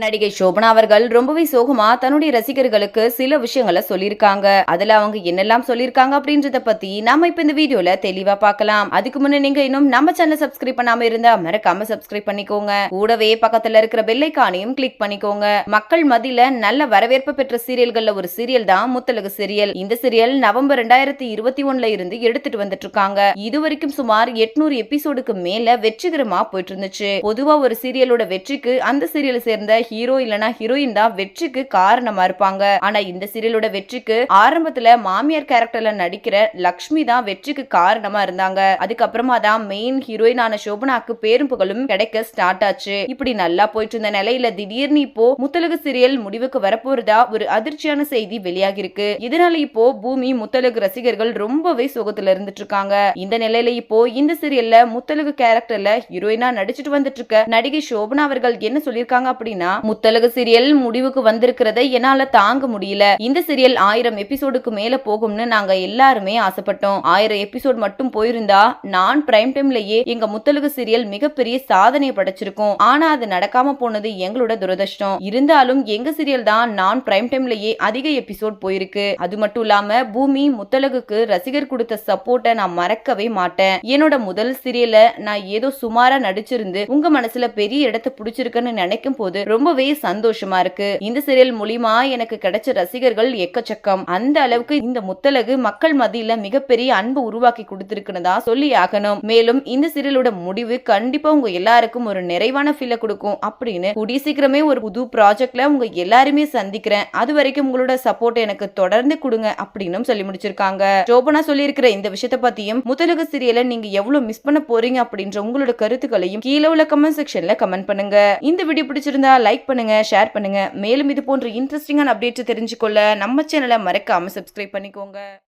நடிகை சோபனா அவர்கள் ரொம்பவே சோகமா தன்னுடைய ரசிகர்களுக்கு சில விஷயங்களை சொல்லியிருக்காங்க. அதுல அவங்க என்னெல்லாம் சொல்லியிருக்காங்க அப்படின்றத பத்தி நாம இப்ப இந்த வீடியோல தெளிவா பார்க்கலாம். அதுக்கு முன்னே நீங்க இன்னும் நம்ம சேனல் சப்ஸ்கிரைப் பண்ணாம இருந்தா மறக்காம சப்ஸ்கிரைப் பண்ணிக்கோங்க. கூடவே பக்கத்துல இருக்கிற பெல்லைக்கானையும் கிளிக் பண்ணிக்கோங்க. மக்கள் மத்தியில நல்ல வரவேற்பு பெற்ற சீரியல்கள்ல ஒரு சீரியல் தான் முத்தலகு சீரியல். இந்த சீரியல் நவம்பர் ரெண்டாயிரத்தி இருபத்தி ஒண்ணுல இருந்து எடுத்துட்டு வந்துட்டு இருக்காங்க இது வரைக்கும் சுமார் எட்நூறு எபிசோடுக்கு மேல வெற்றிகரமா போயிட்டு இருந்துச்சு பொதுவா ஒரு சீரியலோட வெற்றிக்கு அந்த சீரியலை சேர்ந்த ஹீரோ இல்லனா ஹீரோயின் தான் வெற்றிக்கு காரணமா இருப்பாங்க. ஆனா இந்த சீரியலோட வெற்றிக்கு ஆரம்பத்துல மாமியார் கேரக்டர்ல நடிக்கிற லக்ஷ்மி தான் வெற்றிக்கு காரணமா இருந்தாங்க. அதுக்கப்புறமா தான் மெயின் ஹீரோயினான சோபனாக்கு பேரும் புகழும் கிடைக்க ஸ்டார்ட் ஆச்சு. இப்படி நல்லா போயிட்டு இருந்த நிலையில திடீர்னு இப்போ முத்தலகு சீரியல் முடிவுக்கு வரப்போறதா ஒரு அதிர்ச்சியான செய்தி வெளியாகி இருக்கு இதனால இப்போ பூமி முத்தலகு ரசிகர்கள் ரொம்பவே சோகத்துல இருந்துட்டு இருக்காங்க இந்த நிலையில இப்போ இந்த சீரியல்ல முத்தலகு கேரக்டர்ல ஹீரோயினா நடிச்சிட்டு வந்துட்டு இருக்க நடிகை சோபனா அவர்கள் என்ன சொல்லிருக்காங்க அப்படின்னா முத்தலகு சீரியல் முடிவுக்கு வந்திருக்கிறத என்னால தாங்க முடியல. இந்த சீரியல் ஆயிரம் எபிசோடுக்கு மேல போகும்னு நாங்க எல்லாருமே ஆசைப்பட்டோம். ஆயிரம் எபிசோட் மட்டும் போயிருந்தா நான் பிரைம் டைம்லயே எங்க முத்தலகு சீரியல் மிகப்பெரிய சாதனையை படைச்சிருக்கோம். ஆனா அது நடக்காம போனது எங்களோட துரதிருஷ்டம். இருந்தாலும் எங்க சீரியல் தான் நான் பிரைம் டைம்லயே அதிக எபிசோட் போயிருக்கு. அது மட்டும் இல்லாம பூமி முத்தலகுக்கு ரசிகர் கொடுத்த சப்போர்ட்டை நான் மறக்கவே மாட்டேன். என்னோட முதல் சீரியல நான் ஏதோ சுமாரா நடிச்சிருந்து உங்க மனசுல பெரிய இடத்தை பிடிச்சிருக்குன்னு நினைக்கும் போது ரொம்பவே சந்தோஷமா இருக்கு. இந்த சீரியல் மூலியமா எனக்கு கிடைச்ச ரசிகர்கள் எக்கச்சக்கம். அந்த அளவுக்கு இந்த முத்தலகு மக்கள் மத்தியில மிகப்பெரிய அன்பு உருவாக்கி கொடுத்திருக்குன்னு சொல்லி ஆகணும். மேலும் இந்த சீரியலோட முடிவு கண்டிப்பா உங்க எல்லாருக்கும் ஒரு நிறைவான ஃபீல கொடுக்கும் அப்படின்னு கூடிய சீக்கிரமே ஒரு புது ப்ராஜெக்ட்ல உங்க எல்லாருமே சந்திக்கிறேன். அது வரைக்கும் உங்களோட சப்போர்ட் எனக்கு தொடர்ந்து கொடுங்க அப்படின்னு சொல்லி முடிச்சிருக்காங்க. சோபனா சொல்லியிருக்கிற இந்த விஷயத்த பத்தியும் முத்தலகு சீரியலை நீங்க எவ்வளவு மிஸ் பண்ண போறீங்க அப்படின்ற உங்களோட கருத்துக்களையும் கீழே உள்ள கமெண்ட் செக்ஷன்ல கமெண்ட் பண்ணுங்க. இந்த வீடியோ பிடிச்சிருந்தா லைக் லைக் பண்ணுங்கள் ஷேர் பண்ணுங்கள் மேலும் இது போன்ற இன்ட்ரெஸ்டிங்கான அப்டேட்ஸ் தெரிஞ்சுக்கொள்ள நம்ம சேனலை மறக்காமல் சப்ஸ்கிரைப் பண்ணிக்கோங்க.